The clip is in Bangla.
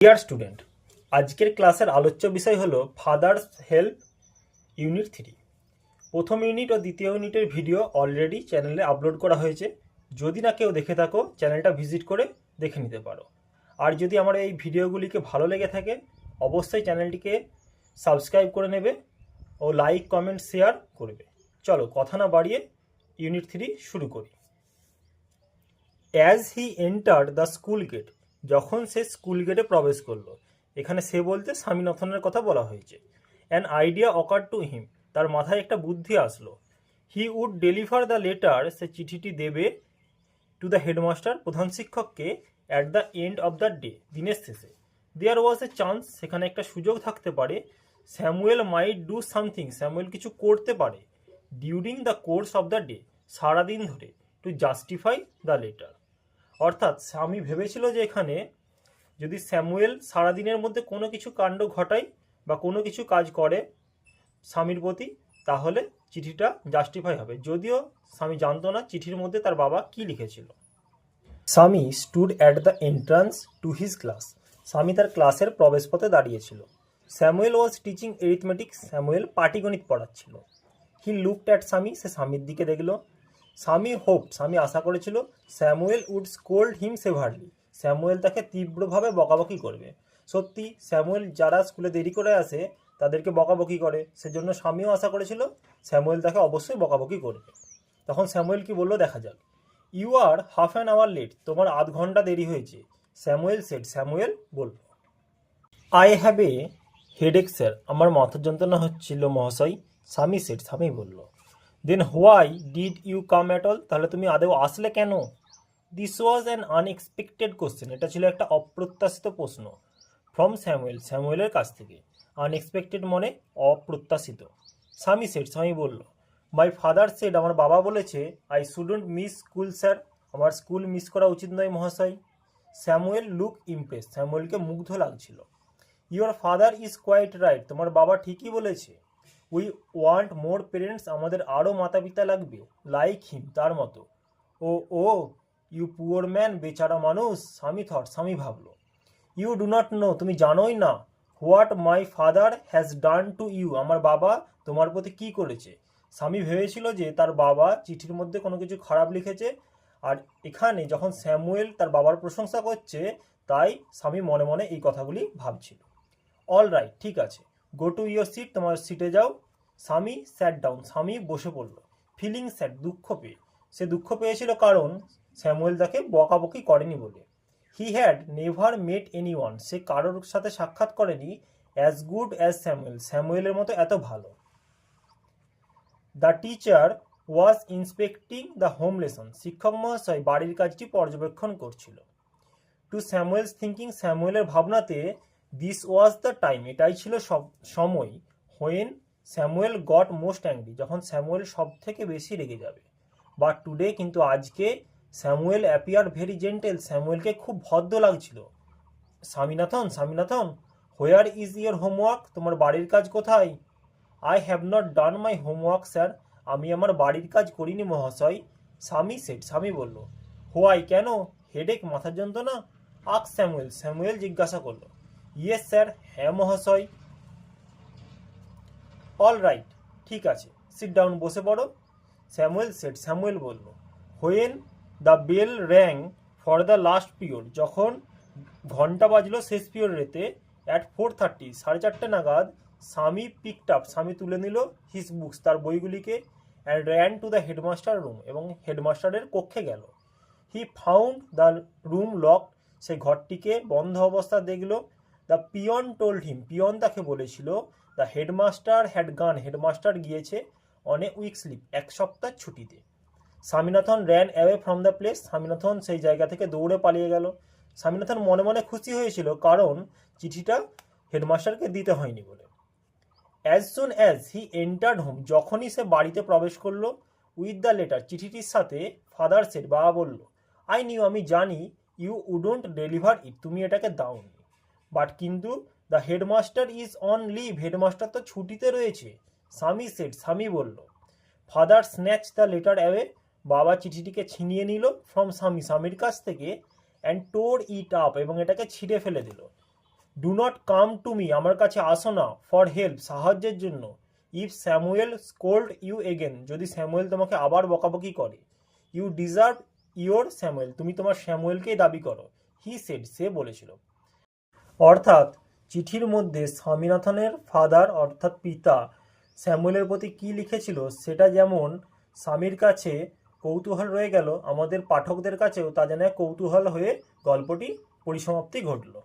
ডিয়ার স্টুডেন্ট আজকের ক্লাসের আলোচ্য বিষয় হলো ফাদার্স হেল্প ইউনিট থ্রি প্রথম ইউনিট ও দ্বিতীয় ইউনিটের ভিডিও অলরেডি চ্যানেলে আপলোড করা হয়েছে। যদি না কেউ দেখে থাকো চ্যানেলটা ভিজিট করে দেখে নিতে পারো। আর যদি আমার এই ভিডিওগুলিকে ভালো লেগে থাকে, অবশ্যই চ্যানেলটিকে সাবস্ক্রাইব করে নেবে ও লাইক কমেন্ট শেয়ার করবে। চলো কথা না বাড়িয়ে ইউনিট থ্রি শুরু করি। As he enter the school gate যখন সে স্কুল গেটে প্রবেশ করল, এখানে সে বলতে স্বামীনাথনের কথা বলা হয়েছে। An idea occur to him তার মাথায় একটা বুদ্ধি আসলো। He would deliver the letter সে চিঠিটি দেবে টু দ্য হেডমাস্টার প্রধান শিক্ষককে at the end of the day দিনের শেষে। দেয়ার ওয়াজ এ চান্স সেখানে একটা সুযোগ থাকতে পারে। Samuel might do something Samuel কিছু করতে পারে। During the course of the day সারাদিন ধরে টু জাস্টিফাই দ্য লেটার অর্থাৎ স্বামী ভেবেছিল যে এখানে যদি স্যামুয়েল সারাদিনের মধ্যে কোনো কিছু কাণ্ড ঘটায় বা কোনো কিছু কাজ করে স্বামীর প্রতি, তাহলে চিঠিটা জাস্টিফাই হবে। যদিও স্বামী জানতো না চিঠির মধ্যে তার বাবা কি লিখেছিল। Swami stood at the entrance to his class Swami তার ক্লাসের প্রবেশপথে দাঁড়িয়েছিল। Samuel was teaching arithmetics Samuel পাটিগণিত পড়াচ্ছিল। হি লুকড অ্যাট স্বামী, সে স্বামীর দিকে দেখল। স্বামী হোপ, স্বামী আশা করেছিল Samuel would scold him severely. Samuel তাকে তীব্রভাবে বকাবকি করবে। সত্যি, স্যামুয়েল যারা স্কুলে দেরি করে আসে, তাদেরকে বকাবকি করে। সেজন্য স্বামীও আশা করেছিল স্যামুয়েল তাকে অবশ্যই বকাবকি করবে। তখন স্যামুয়েল কি বলল, দেখা যাক। You are half an hour late তোমার আধ ঘণ্টা দেরি হয়েছে। স্যামুয়েল সেট স্যামুয়েল বলল I have a headache sir আমার মাথার যন্ত্রণা হচ্ছিল মহাশয়, স্বামী সেট স্বামী বলল। Then why did you come at all তাহলে তুমি আদেও আসলে কেন? This was an unexpected question এটা ছিল একটা অপ্রত্যাশিত প্রশ্ন ফ্রম স্যামুয়েল স্যামুয়েলের কাছ থেকে। আনএক্সপেক্টেড মানে অপ্রত্যাশিত। স্বামী সেট স্বামী বলল মাই ফাদার সেট আমার বাবা বলেছে I shouldn't miss school sir আমার স্কুল মিস করা উচিত নয়, মহাশয়। স্যামুয়েল লুক ইমপ্রেস স্যামুয়েলকে মুগ্ধ লাগছিল। Your father is quite right তোমার বাবা ঠিকই বলেছে। উই ওয়ান্ট মোর পেরেন্টস আমাদের আরও মাতা পিতা লাগবে লাইক হিম তার মতো। ও ও ইউ পুয়ার ম্যান বেচারা মানুষ, স্বামী থট স্বামী ভাবলো। ইউ ডু নট নো তুমি জানোই না what my father has done to you আমার বাবা তোমার প্রতি কি করেছে? স্বামী ভেবেছিল যে তার বাবা চিঠির মধ্যে কোনো কিছু খারাপ লিখেছে, আর এখানে যখন স্যামুয়েল তার বাবার প্রশংসা করছে, তাই স্বামী মনে মনে এই কথাগুলি ভাবছিল। অল রাইট ঠিক আছে। গো টু ইয়োর সিট তোমার সিটে যাও। স্বামী স্যাট ডাউন স্বামী বসে পড়ল। ফিলিং স্যাড দুঃখ পেয়ে। সে দুঃখ পেয়েছিল কারণ স্যামুয়েল তাকে বকাবকি করেনি বলে। He had never met anyone সে কারোর সাথে সাক্ষাৎ করেনি অ্যাজ গুড অ্যাজ স্যামুয়েল। স্যামুয়েলের মতো এত ভালো। The teacher was inspecting the home lesson শিক্ষক মহাশয় বাড়ির কাজটি পর্যবেক্ষণ করছিল। টু স্যামুয়েলস থিঙ্কিং স্যামুয়েলের ভাবনাতে দিস ওয়াজ দ্য টাইম এটাই ছিল সব, সময় when Samuel got most angry যখন স্যামুয়েল সব থেকে বেশি রেগে যাবে। বাট টুডে কিন্তু আজকে স্যামুয়েল অ্যাপিয়ার ভেরি জেন্টেল স্যামুয়েলকে খুব ভদ্র লাগছিল। Swaminathan Swaminathan where is your homework তোমার বাড়ির কাজ কোথায়? I have not done my homework sir আমি আমার বাড়ির কাজ করিনি, মহাশয়। স্বামী সেট স্বামী বলল হোয়াই কেন? হেডেক মাথার যন্ত্রণা? আক স্যামুয়েল স্যামুয়েল জিজ্ঞাসা করল ইয়েস স্যার হ্যাঁ মহাশয়। অল রাইট ঠিক আছে। সিট ডাউন বসে পড়ো। স্যামুয়েল, সেট স্যামুয়েল বলল when the bell rang for the last period যখন ঘণ্টা বাজলো শেষ পিরিয়ডেতে অ্যাট ফোর থার্টি সাড়ে চারটে নাগাদ, স্বামী পিকড আপ স্বামী তুলে নিল হিস বুকস তার বইগুলিকে and ran to the headmaster room এবং হেডমাস্টারের কক্ষে গেল। He found the room lock সে ঘরটিকে বন্ধ অবস্থা দেখল। The peon told him peon তাকে বলেছিল the headmaster had gone headmaster গিয়েছে অন এ উইক স্লিপ এক সপ্তাহ ছুটিতে। Swaminathan ran away from the place Swaminathan সেই জায়গা থেকে দৌড়ে পালিয়ে গেল। স্বামীনাথন মনে মনে খুশি হয়েছিল, কারণ চিঠিটা হেডমাস্টারকে দিতে হয়নি বলে। As soon as he entered home যখনই সে বাড়িতে প্রবেশ করল উইথ দ্য লেটার চিঠিটির সাথে ফাদার সেট বাবা বলল আই নিউ আমি জানি ইউ উডন্ট ডেলিভার ইট তুমি এটাকে দাওনি। বাট কিন্তু the headmaster is on leave headmaster তো ছুটিতে রয়েছে। স্বামী সেট স্বামী বলল father snatch the letter away বাবা চিঠিটিকে ছিনিয়ে নিল ফ্রম স্বামী। স্বামীর কাছ থেকে অ্যান্ড টোর ইট আপ এবং এটাকে ছিঁড়ে ফেলে দিল। Do not come to me আমার কাছে আসো না ফর হেল্প সাহায্যের জন্য। If Samuel scold you again যদি স্যামুয়েল তোমাকে আবার বকাবকি করে ইউ ডিজার্ভ ইওর স্যামুয়েল তুমি তোমার স্যামুয়েলকেই দাবি করো। হি সেড সে বলেছিল। অর্থাৎ চিঠির মধ্যে স্বামীনাথনের ফাদার অর্থাৎ পিতা শ্যামুয়েলের প্রতি কি লিখেছিল সেটা যেমন, স্বামীর কাছে কৌতূহল রয়ে গেল, আমাদের পাঠকদের কাছেও তা যেন কৌতূহল হয়ে গল্পটি পরিসমাপ্তি ঘটলো।